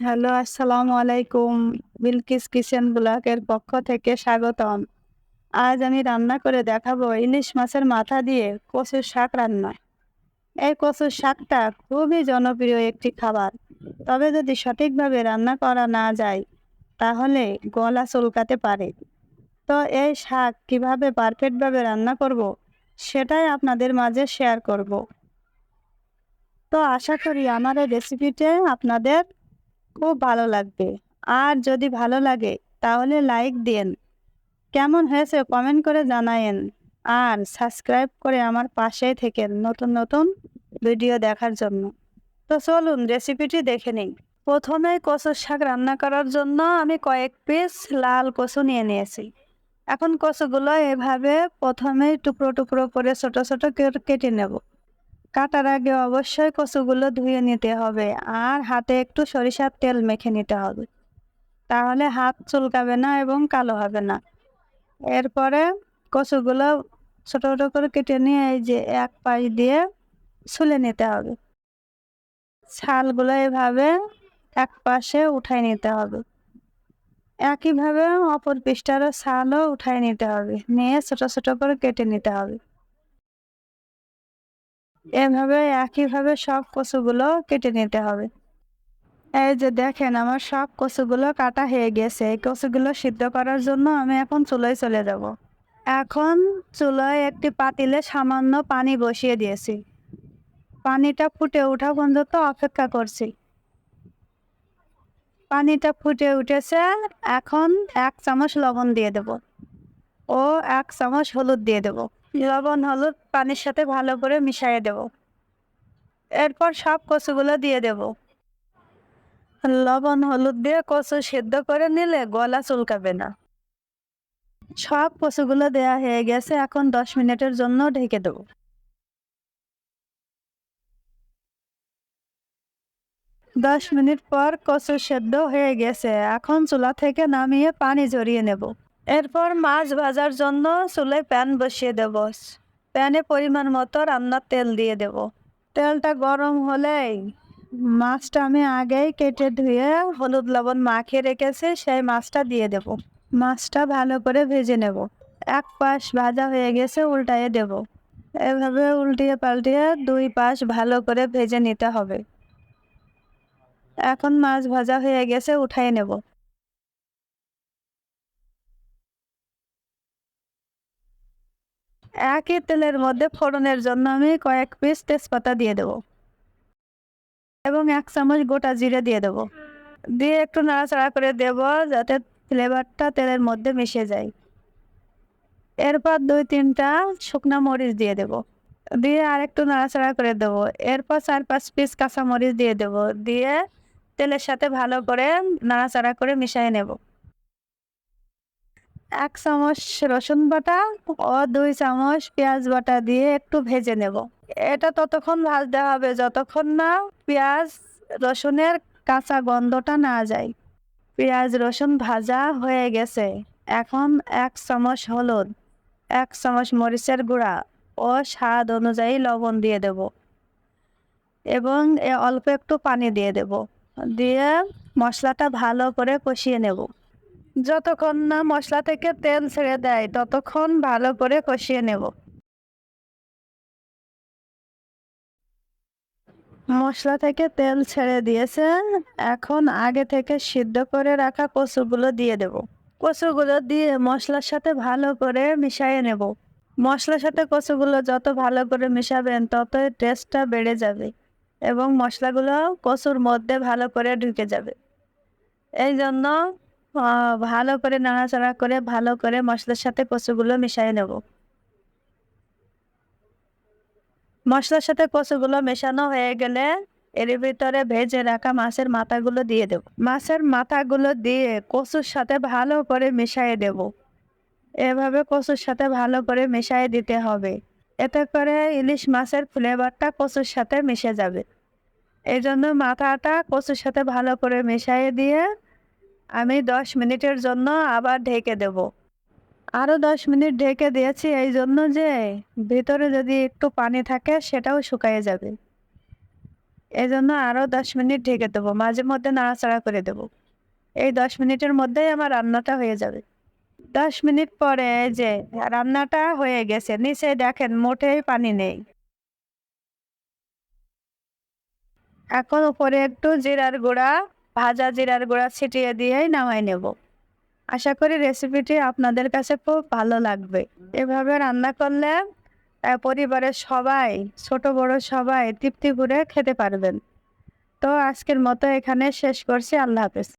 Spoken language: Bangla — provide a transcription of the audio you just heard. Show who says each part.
Speaker 1: হ্যালো, আসসালামু আলাইকুম। বিলকিস কিচেন ব্লকের পক্ষ থেকে স্বাগতম। আজ আমি রান্না করে দেখাবো ইলিশ মাছের মাথা দিয়ে কচুর শাক রান্না। এই কচুর শাকটা খুবই জনপ্রিয় একটি খাবার। তবে যদি সঠিকভাবে রান্না করা না যায়, তাহলে গলা চুলকাতে পারে। তো এই শাক কীভাবে পারফেক্টভাবে রান্না করব, সেটাই আপনাদের মাঝে শেয়ার করব। তো আশা করি আমার এই রেসিপিটা আপনাদের খুব ভালো লাগবে। আর যদি ভালো লাগে, তাহলে লাইক দিন কেমন হয়েছে কমেন্ট করে জানায়েন। আর সাবস্ক্রাইব করে আমার পাশেই থেকে নতুন নতুন ভিডিও দেখার জন্য। তো চলুন রেসিপিটি দেখে নিই। প্রথমে কচুর শাক রান্না করার জন্য আমি কয়েক পিস লাল কচু নিয়ে নিয়েছি। এখন কচুগুলো এভাবে প্রথমে টুকরো টুকরো করে ছোট ছোট কেটে নেব। কাটার আগে অবশ্যই কচুগুলো ধুয়ে নিতে হবে আর হাতে একটু সরিষার তেল মেখে নিতে হবে। তাহলে হাত চুলকাবে না এবং কালো হবে না। এরপরে কচুগুলো ছোট ছোট করে কেটে নিয়ে এই যে এক পাশ দিয়ে ছুলে নিতে হবে। ছালগুলো এভাবে এক পাশে উঠাই নিতে হবে। একইভাবে অপর পৃষ্ঠারও ছালও উঠাই নিতে হবে। নিয়ে ছোট ছোট করে কেটে নিতে হবে। এভাবে একইভাবে সব কচুগুলো কেটে নিতে হবে। এই যে দেখেন, আমার সব কচুগুলো কাটা হয়ে গেছে। এই কচুগুলো সিদ্ধ করার জন্য আমি এখন চুলোয় চলে যাব। এখন চুলোয় একটি পাতিলে সামান্য পানি বসিয়ে দিয়েছি। পানিটা ফুটে ওঠা পর্যন্ত অপেক্ষা করছি। পানিটা ফুটে উঠেছে। এখন এক চামচ লবণ দিয়ে দেব। ও এক চামচ হলুদ দিয়ে দেব। লবণ হলুদ পানির সাথে ভালো করে মিশিয়ে দেব। এরপর সব কচুগুলো দিয়ে দেব। লবণ হলুদ দিয়ে কচু সেদ্ধ করে নিলে গলা চুলকাবে না। সব কচুগুলো দেয়া হয়ে গেছে, এখন দশ মিনিটের জন্য ঢেকে দেব। দশ মিনিট পর কচু সেদ্ধ হয়ে গেছে, এখন চুলা থেকে নামিয়ে পানি ঝরিয়ে নেব। এরপর মাছ ভাজার জন্য চুলে প্যান বসিয়ে দেব। প্যানে পরিমাণ মতো রান্নার তেল দিয়ে দেব। তেলটা গরম হলেই মাছটা আমি আগেই কেটে ধুয়ে হলুদ লবণ মাখিয়ে রেখেছি, সেই মাছটা দিয়ে দেব। মাছটা ভালো করে ভেজে নেব। এক পাশ ভাজা হয়ে গেছে, উল্টায়ে দেব। এভাবে উল্টিয়ে পাল্টিয়ে দুই পাশ ভালো করে ভেজে নিতে হবে। এখন মাছ ভাজা হয়ে গেছে উঠাই নেব। একই তেলের মধ্যে ফোড়নের জন্য আমি কয়েক পিস তেজপাতা দিয়ে দেব। এবং এক চামচ গোটা জিরে দিয়ে দেব। দিয়ে একটু নাড়াচাড়া করে দেব যাতে ফ্লেভারটা তেলের মধ্যে মিশে যায়। এরপর দুই তিনটা শুকনা মরিচ দিয়ে দেব। দিয়ে আর একটু নাড়াচাড়া করে দেব। এরপর চার পাঁচ পিস কাঁচা মরিচ দিয়ে দেব। দিয়ে তেলের সাথে ভালো করে নাড়াচাড়া করে মিশিয়ে নেব। এক চামচ রসুন বাটা ও দুই চামচ পেঁয়াজ বাটা দিয়ে একটু ভেজে নেব। এটা ততক্ষণ ভাজতে হবে যতক্ষণ না পেঁয়াজ রসুনের কাঁচা গন্ধটা না যায়। পেঁয়াজ রসুন ভাজা হয়ে গেছে। এখন এক চামচ হলুদ, এক চামচ মরিচের গুঁড়া ও স্বাদ অনুযায়ী লবণ দিয়ে দেব এবং অল্প একটু পানি দিয়ে দেব। দিয়ে মশলাটা ভালো করে কষিয়ে নেব। যতক্ষণ না মশলা থেকে তেল ছেড়ে দেয়, ততক্ষণ ভালো করে কষিয়ে নেব। মশলা থেকে তেল ছেড়ে দিয়েছে। এখন আগে থেকে সিদ্ধ করে রাখা কচুগুলো দিয়ে দেব। কচুগুলো দিয়ে মশলার সাথে ভালো করে মিশিয়ে নেব। মশলার সাথে কচুগুলো যত ভালো করে মিশাবেন, ততই টেস্টটা বেড়ে যাবে এবং মশলাগুলো কচুর মধ্যে ভালো করে ঢুকে যাবে। এই জন্য ভালো করে নাড়াচাড়া করে ভালো করে মশলার সাথে কচুগুলো মিশিয়ে নেব। মশলার সাথে কচুগুলো মেশানো হয়ে গেলে এর ভিতরে ভেজে রাখা মাছের মাথাগুলো দিয়ে দেব। মাছের মাথাগুলো দিয়ে কচুর সাথে ভালো করে মিশিয়ে দেব। এভাবে কচুর সাথে ভালো করে মিশিয়ে দিতে হবে। এতে করে ইলিশ মাছের ফ্লেভারটা কচুর সাথে মিশে যাবে। এই জন্য মাথাটা কচুর সাথে ভালো করে মিশিয়ে দিয়ে আমি দশ মিনিটের জন্য আবার ঢেকে দেব। আরও দশ মিনিট ঢেকে দিয়েছি এই জন্য যে ভেতরে যদি একটু পানি থাকে সেটাও শুকিয়ে যাবে। এই জন্য আরও দশ মিনিট ঢেকে দেবো, মাঝে মধ্যে নাড়াচাড়া করে দেবো। এই দশ মিনিটের মধ্যেই আমার রান্নাটা হয়ে যাবে। দশ মিনিট পরে যে রান্নাটা হয়ে গেছে, নিচে দেখেন মোটেই পানি নেই। এখন উপরে একটু জিরার গুঁড়া ভাজা জিরার গুঁড়া ছিটিয়ে দিয়েই নামাই নেব। আশা করি রেসিপিটি আপনাদের কাছে খুব ভালো লাগবে। এভাবে রান্না করলে পরিবারের সবাই, ছোট বড় সবাই তৃপ্তি করে খেতে পারবেন। তো আজকের মতো এখানে শেষ করছি। আল্লাহ হাফেজ।